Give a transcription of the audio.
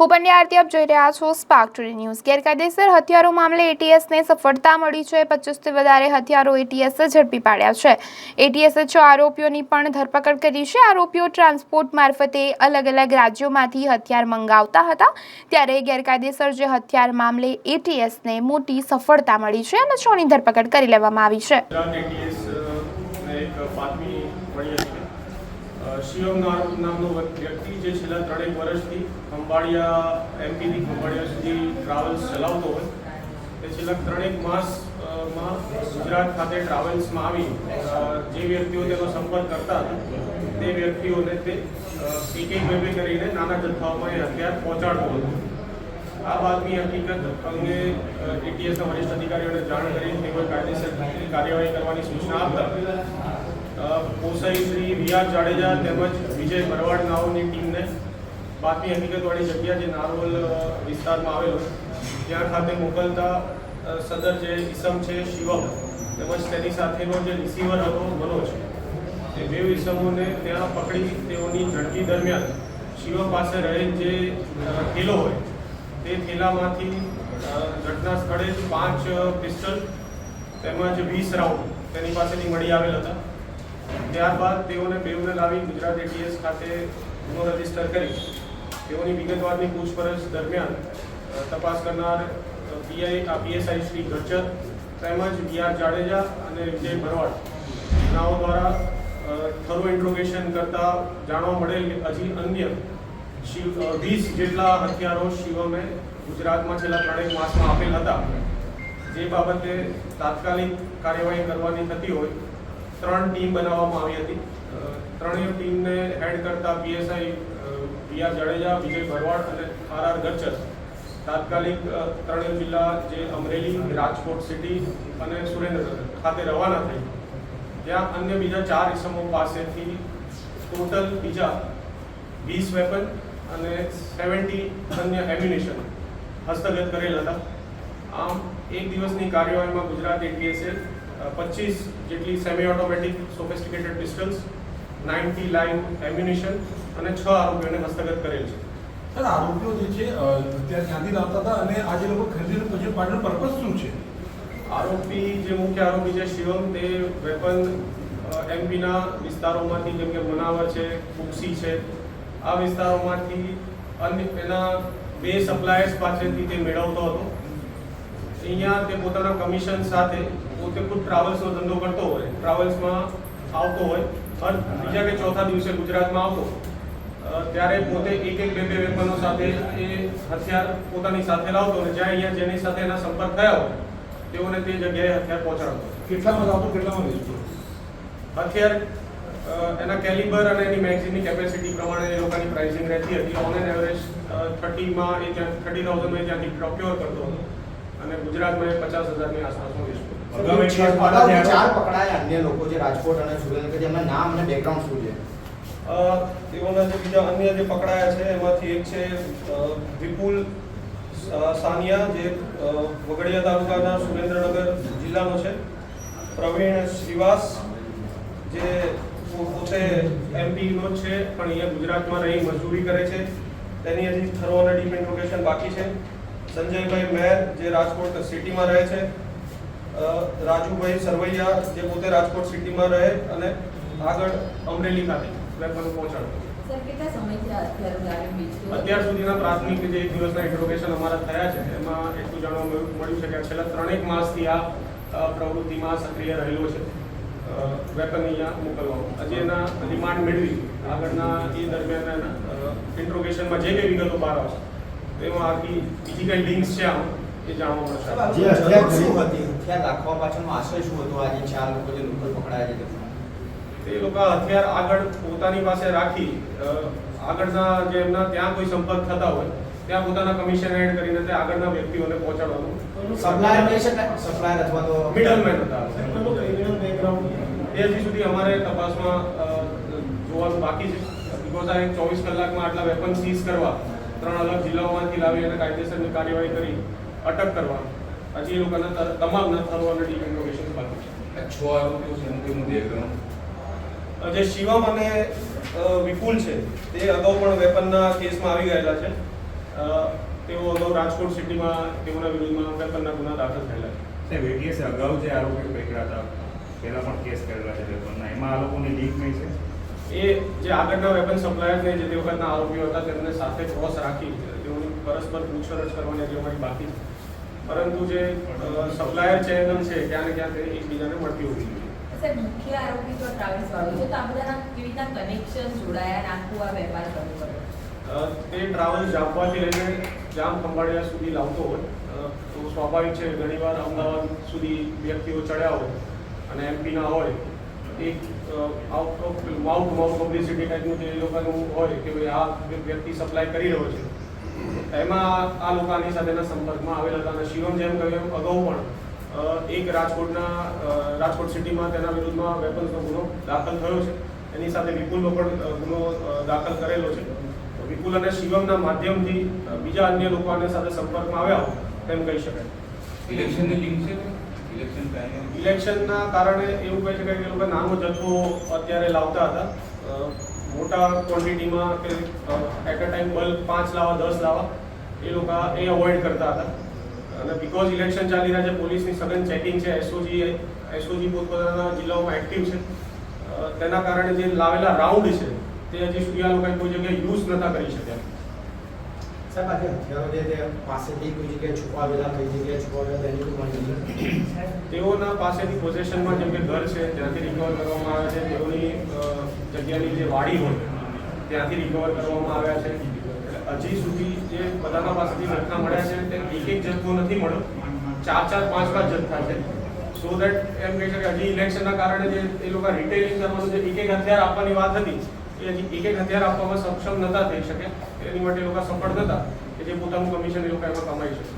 હું પંડ્યા આરતી આપ જોઈ રહ્યા છો સ્પાર્ક ટુડે ન્યૂઝ ગેરકાયદેસર હથિયારો મામલે એટીએસને સફળતા મળી છે. પચીસથી વધારે હથિયારો એટીએસે ઝડપી પાડ્યા છે. એટીએસે છ આરોપીઓની પણ ધરપકડ કરી છે. આરોપીઓ ટ્રાન્સપોર્ટ મારફતે અલગ અલગ રાજ્યોમાંથી હથિયાર મંગાવતા હતા. ત્યારે ગેરકાયદેસર જે હથિયાર મામલે એટીએસને મોટી સફળતા મળી છે અને છની ધરપકડ કરી લેવામાં આવી છે ગુજરાત એટીએસ ને એક બાતમી મળી હતી અ, શિવમ નામનો વ્યક્તિ જે છેલ્લા ત્રણેક વર્ષથી ખંભાળિયા એમપીથી ખંભાળિયા સુધી ટ્રાવેલ્સ ચલાવતો હોય તે છેલ્લા ત્રણેક માસમાં ગુજરાત ખાતે ટ્રાવેલ્સમાં આવી. જે વ્યક્તિઓ તેનો સંપર્ક કરતા હતા, તે વ્યક્તિઓને તે પીકે એક બે બે કરીને નાના જથ્થાઓમાં એ હથિયાર પહોંચાડતો હતો. આ વાતની હકીકત અંગે એટીએસના વરિષ્ઠ અધિકારીઓને જાણ કરી તેમજ કાયદેસરની કાર્યવાહી કરવાની સૂચના આપતા. પોસાઈ શ્રી રિયા જાડેજા તેમજ વિજય ભરવાડ નાઓની ટીમને બાતમી હકીકતવાળી જગ્યા જે નારોલ વિસ્તારમાં આવેલો ત્યાં ખાતે મોકલતા સદર જે ઈસમ છે શિવમ તેમજ તેની સાથેનો જે રિસીવર હતો મનોજ તે બે ઈસમોને ત્યાં પકડી તેઓની ઝડપી દરમિયાન શિવમ પાસે રહેલ જે થેલો હોય, તે થેલામાંથી ઘટના સ્થળે પાંચ પિસ્ટલ તેમજ વીસ રાઉન્ડ તેની પાસેથી મળી આવેલ હતા. ત્યારબાદ તેઓને બેઉને લાવી ગુજરાત એટીએસ ખાતે ગુનો રજિસ્ટર કરી તેઓની વિગતવારની પૂછપરછ દરમિયાન તપાસ કરનાર પીઆઈ આ પીએસઆઈ શ્રી ગચ્ચર તેમજ વીઆર જાડેજા અને વિજય ભરવાડ નાઓ દ્વારા થરો ઇન્ટ્રોગેશન કરતા જાણવા મળેલ કે હજી અન્ય શિવ વીસ જેટલા હથિયારો શિવમે ગુજરાતમાં છેલ્લા ત્રણેક માસમાં આપેલ હતા. જે બાબતે તાત્કાલિક કાર્યવાહી કરવાની થતી હોય ત્રણ ટીમ બનાવવામાં આવી હતી. ત્રણેય ટીમને હેડ કરતા પીએસઆઈ પિયા જાડેજા, વિજય ભરવાડ અને આર આર ગચ્છર. તાત્કાલિક ત્રણેય જિલ્લા જે અમરેલી, રાજકોટ સિટી અને સુરેન્દ્રનગર ખાતે રવાના થઈ. ત્યાં અન્ય બીજા ચાર ઇસમો પાસેથી ટોટલ બીજા વીસ વેપન અને સેવન્ટી અન્ય એમ્યુનેશન હસ્તગત કરેલ હતા. આમ, એક દિવસની કાર્યવાહીમાં ગુજરાત એટીએસે પચીસ જેટલી semi automatic sophisticated pistols ninety nine ammunition અને છ આરોપીઓને હસ્તગત કરેલ છે. સર આરોપીઓ જે છે અત્યારે ત્યાં ત્યાંથી લાવતા હતા અને આજે લોકો ખરીદીને પછી પાડવાનો પર્પઝ શું છે? આરોપી જે મુખ્ય આરોપી છે શિવમ તે વેપન એમપીના વિસ્તારોમાંથી જેમ કે મનાવર છે કુક્ષી છે આ વિસ્તારોમાંથી અન્ય એના બે સપ્લાયર્સ પાસેથી તે મેળવતો હતો. અહીંયા તે પોતાના કમિશન સાથે પોતે ખુદ ટ્રાવેલ્સનો ધંધો કરતો હોય ટ્રાવેલ્સમાં આવતો હોય હર બીજા કે ચોથા દિવસે ગુજરાતમાં આવતો ત્યારે પોતે એક એક બે બે વેપનો સાથે એ હથિયાર પોતાની સાથે લાવતો અને જ્યાં અહીંયા જેની સાથે એના સંપર્ક થયા હોય તેઓને તે જગ્યાએ હથિયાર પહોંચાડતો કેટલામાં લાવતો કેટલામાં વેચતો? હથિયાર એના કેલિબર અને એની મેગઝીનની કેપેસિટી પ્રમાણે એ લોકોની પ્રાઇસિંગ રહેતી હતી. ઓન એન એવરેજ થર્ટીમાં એ ત્યાં થર્ટી થાઉઝન્ડમાં ત્યાંથી પ્રોક્યોર કરતો હતો અને ગુજરાતમાં એ પચાસ હજારની આસપાસમાં વેચતો ચાર પકડાયા અન્ય લોકો જે રાજકોટ અને સુરેન્દ્રનગર જેમના નામ અને બેકગ્રાઉન્ડ શું છે? તેઓના જે બીજા અન્ય જે પકડાયા છે એમાંથી એક છે વિપુલ સાનિયા જે વગડિયા તાલુકાના સુરેન્દ્રનગર જિલ્લાનો છે. પ્રવીણ શ્રીવાસ જે પોતે એમપીનો જ છે પણ અહીંયા ગુજરાતમાં રહી મજૂરી કરે છે. તેની હજી થરો અને લોકેશન બાકી છે. સંજયભાઈ મેર જે રાજકોટ સિટીમાં રહે છે. રાજુભાઈ સરવૈયા જે પોતે રાજકોટ સિટીમાં રહે અને આગળ અમરેલી ખાતે વેપનો પહોંચાડતો અત્યાર સુધીના પ્રાથમિક જે એક દિવસના ઇન્ટ્રોગેશન અમારા થયા છે એમાં એટલું જાણવા મળ્યું છે કે છેલ્લા ત્રણેક માસથી આ પ્રવૃત્તિમાં સક્રિય રહેલો છે. વેપન અહીંયા મોકલવામાં હજી એના રિમાન્ડ મેળવી આગળના એ દરમિયાન એના ઇન્ટ્રોગેશનમાં જે કંઈ વિગતો બહાર આવશે તેમાં આખી બીજી કઈ લિંક્સ છે આમ એ જાણવા મળશે. જે હથિયાર રાખવા પાછળનો આશય શું હતો? આજે જે ચાર લોકો જે લોકો પકડાયા છે? તે લોકો હથિયાર આગળ પોતાની પાસે રાખી આગળના જે એમના ત્યાં કોઈ સંપર્ક થતા હોય ત્યાં પોતાના કમિશન એડ કરીને તે આગળના વ્યક્તિઓને પહોંચાડવાનું. સપ્લાયર કહી શકાય સપ્લાયર અથવા તો મિડલમેન હતા. એ હજી સુધી અમારે તપાસમાં જોવાનું બાકી છે. બીકોઝ આ એક ચોવીસ કલાકમાં આટલા વેપન સીઝ કરવા ત્રણ અલગ જિલ્લાઓમાંથી લાવી અને કાયદેસરની કાર્યવાહી કરી અટક કરવા હજી એ લોકોના તમામ તમામના થરો અને ડીપ ઇન્ટ્રોગેશન બાકી છે. છ આરોપીઓ છે એનું કેવું બેકગ્રાઉન્ડ જે શિવમ અને વિપુલ છે તે અગાઉ પણ વેપનના કેસમાં આવી ગયેલા છે. તેઓ અગાઉ રાજકોટ સિટીમાં તેઓના વિરુદ્ધમાં વેપનના ગુના દાખલ થયેલા છે. એટીએસે અગાઉ જે આરોપીઓ પકડ્યા હતા પહેલા પણ કેસ કરેલા છે વેપનના. એમાં આ લોકોની લીક નહીં છે? એ જે આગળના વેપન સપ્લાયર્સને જે તે વખતના આરોપીઓ હતા તેમને સાથે ક્રોસ રાખી તેઓની પરસ્પર પૂછપરછ કરવાની હજી અમારી બાકી છે. પરંતુ જે સપ્લાયર ચેનલ છે ક્યાં ને ક્યાં એકબીજાને મળતી હોવી જોઈએ મુખ્ય આરોપી તો ટ્રાવેલ્સ વાળો છે. તો આ બધાના કેવી રીતના કનેક્શન જોડાયા આખું આ વેપાર શરૂ તે ટ્રાવેલ્સ જામવાથી લઈને જામ ખંભાળિયા સુધી લાવતો હોય. તો સ્વાભાવિક છે ઘણીવાર અમદાવાદ સુધી વ્યક્તિઓ ચડ્યા હોય અને એમપીના હોય. એક out of mouth mouth publicity ટાઈપનું જે લોકોનું હોય કે ભાઈ આ વ્યક્તિ સપ્લાય કરી રહ્યો છે. એમાં આ લોકો આની સાથેના સંપર્કમાં આવેલા હતા અને શિવમ જેમ કહ્યું અગાઉ પણ એક રાજકોટના રાજકોટ સિટીમાં તેના વિરુદ્ધમાં વેપન્સનો ગુનો દાખલ થયો છે. એની સાથે વિપુલનો પણ ગુનો દાખલ કરેલો છે. વિપુલ અને શિવમના માધ્યમથી બીજા અન્ય લોકો આની સાથે સંપર્કમાં આવ્યા તેમ કહી શકાય. ઇલેક્શનની લિંક છે ઇલેક્શન ટાઈમે? ઇલેક્શનના કારણે એવું કહી શકાય કે લોકો નાનો જથ્થો અત્યારે લાવતા હતા. મોટા ક્વોન્ટિટીમાં કે એટ અ ટાઈમ બલ્ક પાંચ લાવા, દસ લાવવા એ લોકો એ અવોઇડ કરતા હતા. અને બીકોઝ ઇલેક્શન ચાલી રહ્યા છે, પોલીસની સઘન ચેકિંગ છે એસઓજી એસઓજી પોતપોતાના જિલ્લાઓમાં એક્ટિવ છે. તેના કારણે જે લાવેલા રાઉન્ડ છે, તે હજી સુધી આ લોકોએ કોઈ જગ્યાએ યુઝ નતા કરી શક્યા. સાહેબ, આજે હથિયારો જે પાસેથી કોઈ જગ્યાએ છુપાવેલા કઈ જગ્યાએ છુપાવેલા તેની કોઈ છે? તેઓના પાસેથી પોઝેશનમાં જેમ કે ઘર છે, ત્યાંથી રિકવર કરવામાં આવે છે. તેઓની જગ્યાની જે વાડી હોય, ત્યાંથી રિકવર કરવામાં આવ્યા છે. હજી સુધી જે બધાના પાસેથી જથ્થા મળ્યા છે, તે એક એક જથ્થો નથી મળ્યો. ચાર ચાર પાંચ પાંચ જથ્થા છે. સો દેટ એમ કહી કે હજી ઇલેક્શનના કારણે જે એ લોકો રિટેલિંગ કરવાનું જે એક એક હથિયાર આપવાની વાત હતી એક એક હથિયાર આપવામાં સક્ષમ નતા થઈ શકે. એની માટે એ લોકો સફળ નતા કે જે પોતાનું કમિશન એ લોકો એમાં કમાઈ શકે.